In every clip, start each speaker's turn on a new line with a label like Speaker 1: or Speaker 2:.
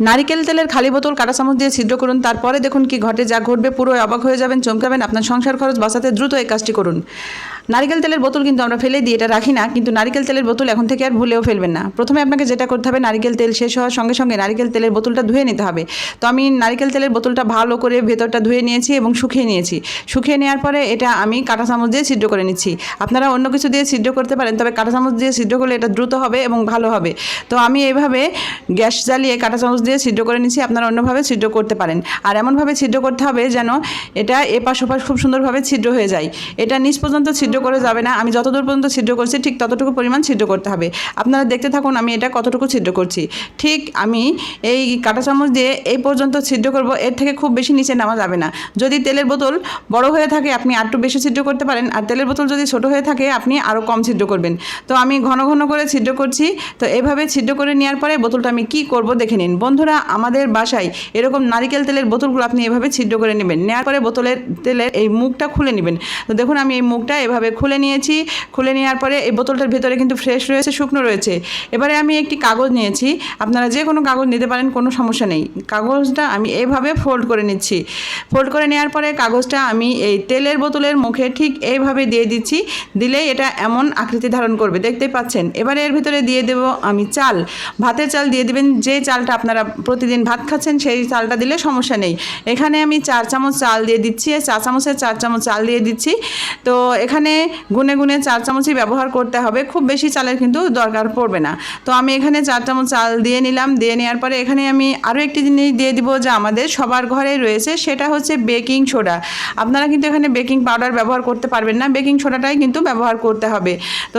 Speaker 1: নারিকেল তেলের খালি বোতল, কাটা চামচ দিয়ে ছিদ্র করুন। তারপরে দেখুন কি ঘটে, যা ঘটবে পুরো অবাক হয়ে যাবেন, চমকাবেন। আপনার সংসার খরচ বাঁচাতে দ্রুত এই কাজটি করুন। নারিকেল তেলের বোতল কিন্তু আমরা ফেলে দিই এটা রাখি না, কিন্তু নারিকেল তেলের বোতল এখন থেকে আর ভুলেও ফেলবেন না। প্রথমে আপনাকে যেটা করতে হবে, নারিকেল তেল শেষ হওয়ার সঙ্গে সঙ্গে নারিকেল তেলের বোতলটা ধুয়ে নিতে হবে। তো আমি নারিকেল তেলের বোতলটা ভালো করে ভেতরটা ধুয়ে নিয়েছি এবং শুকিয়ে নিয়েছি। শুকিয়ে নেওয়ার পরে এটা আমি কাঁটা চামচ দিয়ে ছিদ্র করে নিচ্ছি। আপনারা অন্য কিছু দিয়ে ছিদ্র করতে পারেন, তবে কাঁটা চামচ দিয়ে ছিদ্র করলে এটা দ্রুত হবে এবং ভালো হবে। তো আমি এইভাবে গ্যাস জ্বালিয়ে কাঁটা চামচ দিয়ে ছিদ্র করে নিচ্ছি, আপনারা অন্যভাবে ছিদ্র করতে পারেন। আর এমনভাবে ছিদ্র করতে হবে যেন এটা এপাশ ওপাশ খুব সুন্দরভাবে ছিদ্র হয়ে যায়। এটা নিচ পর্যন্ত ছিদ্র করে যাবে না। আমি যতদূর পর্যন্ত ছিদ্র করছি, ঠিক ততটুকু পরিমাণ ছিদ্র করতে হবে। আপনারা দেখতে থাকুন, আমি এটা কতটুকু ছিদ্র করছি। ঠিক আমি এই কাঁটা চামচ দিয়ে এই পর্যন্ত ছিদ্র করব, এর থেকে খুব বেশি নিচে নামা যাবে না। যদি তেলের বোতল বড় হয়ে থাকে, আপনি আর একটু বেশি ছিদ্র করতে পারেন। আর তেলের বোতল যদি ছোট হয়ে থাকে, আপনি আরও কম ছিদ্র করবেন। তো আমি ঘন ঘন করে ছিদ্র করছি। তো এভাবে ছিদ্র করে নেওয়ার পরে বোতলটা আমি কি করব দেখে নিন। বন্ধুরা, আমাদের বাসায় এরকম নারিকেল তেলের বোতলগুলো আপনি এভাবে ছিদ্র করে নেবেন। নেওয়ার পরে বোতলের তেলের এই মুখটা খুলে নেবেন। তো দেখুন, আমি এই মুখটা এভাবে খুলে নিয়েছি। খুলে নেওয়ার পরে এই বোতলটার ভেতরে কিন্তু ফ্রেশ রয়েছে, শুকনো রয়েছে। এবারে আমি একটি কাগজ নিয়েছি। আপনারা যে কোনো কাগজ নিতে পারেন, কোনো সমস্যা নেই। কাগজটা আমি এইভাবে ফোল্ড করে নিচ্ছি। ফোল্ড করে নেওয়ার পরে কাগজটা আমি এই তেলের বোতলের মুখে ঠিক এইভাবে দিয়ে দিচ্ছি। দিলে এটা এমন আকৃতি ধারণ করবে, দেখতেই পাচ্ছেন। এবারে এর ভিতরে দিয়ে দেব আমি চাল। ভাতের চাল দিয়ে দিবেন, যে চালটা আপনারা প্রতিদিন ভাত খাচ্ছেন, সেই চালটা দিলে সমস্যা নেই। এখানে আমি চার চামচ চাল দিয়ে দিচ্ছি চা চামচের চার চামচ চাল দিয়ে দিচ্ছি। তো এখানে গুনে গুনে চার চামচই ব্যবহার করতে হবে। খুব বেশি চালের কিন্তু দরকার পড়বে না। তো আমি এখানে চার চামচ চাল দিয়ে নিলাম। দিয়ে নেওয়ার পরে এখানে আমি আরও একটি জিনিস দিয়ে দিব যা আমাদের সবার ঘরে রয়েছে। সেটা হচ্ছে বেকিং সোডা। আপনারা কিন্তু এখানে বেকিং পাউডার ব্যবহার করতে পারবেন না। বেকিং সোডাটাই কিন্তু ব্যবহার করতে হবে। তো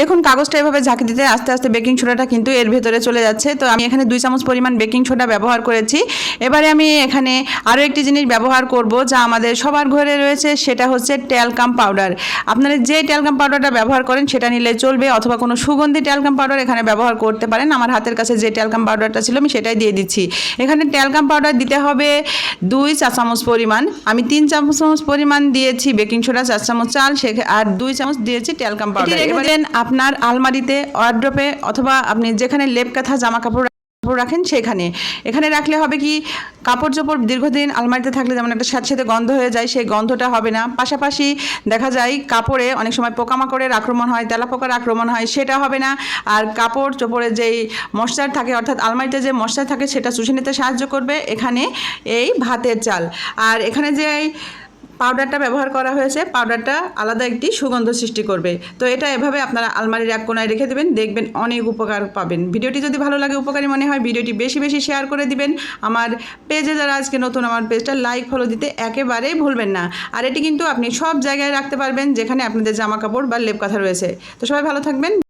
Speaker 1: দেখুন কাগজটা এভাবে ঝাঁকি দিতে আস্তে আস্তে বেকিং সোডাটা কিন্তু এর ভেতরে চলে যাচ্ছে। তো আমি এখানে দুই চামচ পরিমাণ বেকিং সোডা ব্যবহার করেছি। এবারে আমি এখানে আরও একটি জিনিস ব্যবহার করব যা আমাদের সবার ঘরে রয়েছে সেটা হচ্ছে ট্যালকাম পাউডার। আপনারা যে ট্যালকাম পাউডারটা ব্যবহার করেন সেটা নিলে চলবে অথবা কোনো সুগন্ধি ট্যালকাম পাউডার এখানে ব্যবহার করতে পারেন। আমার হাতের কাছে যে ট্যালকাম পাউডারটা ছিল আমি সেটাই দিয়ে দিচ্ছি। এখানে ট্যালকাম পাউডার দিতে হবে দুই চা চামচ পরিমাণ। আমি তিন চামচ পরিমাণ দিয়েছি বেকিং সোডা চার চামচ চাল সে আর দুই চামচ দিয়েছি ট্যালকাম পাউডার। এবারে আপনার আলমারিতে ওয়ার্ড্রপে অথবা আপনি যেখানে লেপ কাঁথা জামা কাপড় কাপড় রাখেন সেখানে। এখানে রাখলে হবে কি কাপড় চোপড় দীর্ঘদিন আলমারিতে থাকলে যেমন একটা সাথে সাথে গন্ধ হয়ে যায়, সেই গন্ধটা হবে না। পাশাপাশি দেখা যায়, কাপড়ে অনেক সময় পোকামাকড়ের আক্রমণ হয়, তেলাপোকার আক্রমণ হয়, সেটা হবে না। আর কাপড় চোপড়ে যেই মশলার থাকে, অর্থাৎ আলমারিতে যে মশলা থাকে, সেটা শুষে নিতে সাহায্য করবে এখানে এই ভাতের চাল। আর এখানে যে পাউডারটা ব্যবহার করা হয়েছে। পাউডারটা আলাদা একটি সুগন্ধ সৃষ্টি করবে। তো এটা এভাবে আপনারা আলমারির এক কোনায় রেখে দেবেন, দেখবেন অনেক উপকার পাবেন। ভিডিওটি যদি ভালো লাগে, উপকারী মনে হয়, ভিডিওটি বেশি বেশি শেয়ার করে দিবেন। আমার পেজে যারা আজকে নতুন, আমার পেজটা লাইক ফলো দিতে একেবারেই ভুলবেন না। আর এটি কিন্তু আপনি সব জায়গায় রাখতে পারবেন, যেখানে আপনাদের জামা কাপড় বা লেপ কাঁথা রয়েছে। তো সবাই ভালো থাকবেন।